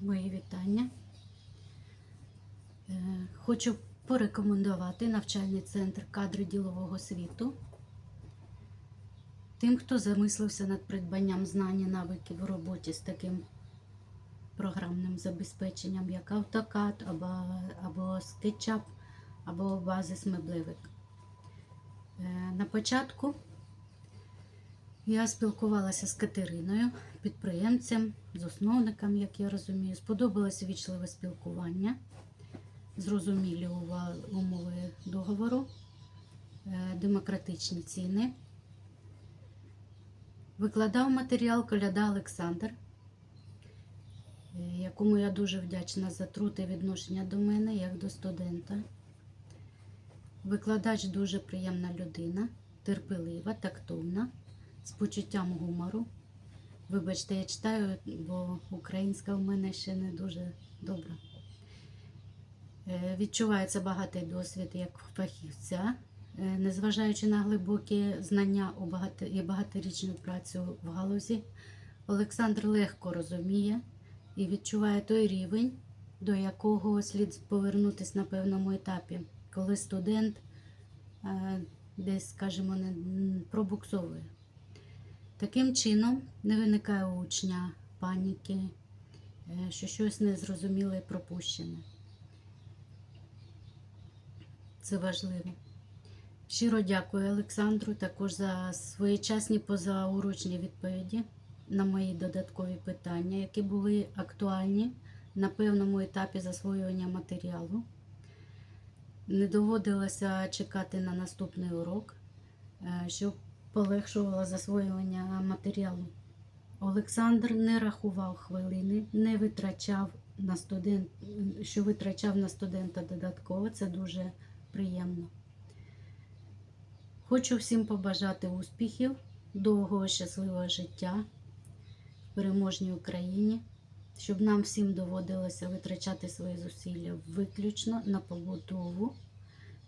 Мої вітання. Е, Хочу порекомендувати навчальний центр кадри ділового світу. Тим, хто замислився над придбанням знань і навиків у роботі з таким програмним забезпеченням, як AutoCAD або, або SketchUp, або Basis Меблевик. Е, На початку я спілкувалася з Катериною, підприємцем, з основником, як я розумію. Сподобалось вічливе спілкування, зрозумілі умови договору, е, демократичні ціни. Викладав матеріал Коляда Олександр, е, якому я дуже вдячна за труд і відношення до мене як до студента. Викладач дуже приємна людина, терпелива, тактовна, з почуттям гумору. Вибачте, я читаю, бо українська в мене ще не дуже добра. Е, Відчувається багатий досвід як фахівця, Е, незважаючи на глибокі знання і багаторічну працю в галузі, Олександр легко розуміє і відчуває той рівень, до якого слід повернутися на певному етапі, коли студент е, десь, скажімо, не пробуксовує. Таким чином не виникає у учня паніки, е, що щось незрозуміле і пропущене. Це важливо. Щиро дякую Олександру також за своєчасні позаурочні відповіді на мої додаткові питання, які були актуальні на певному етапі засвоювання матеріалу. Не доводилося чекати на наступний урок, е, що полегшувало засвоювання матеріалу. Олександр не рахував хвилини, не витрачав на студент, що витрачав на студента додатково. Це дуже приємно. Хочу всім побажати успіхів, довгого щасливого життя в переможній Україні, щоб нам всім доводилося витрачати свої зусилля виключно на побудову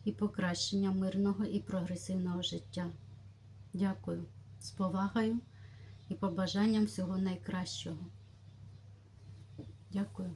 і покращення мирного і прогресивного життя. Дякую з повагою і побажанням всього найкращого. Дякую.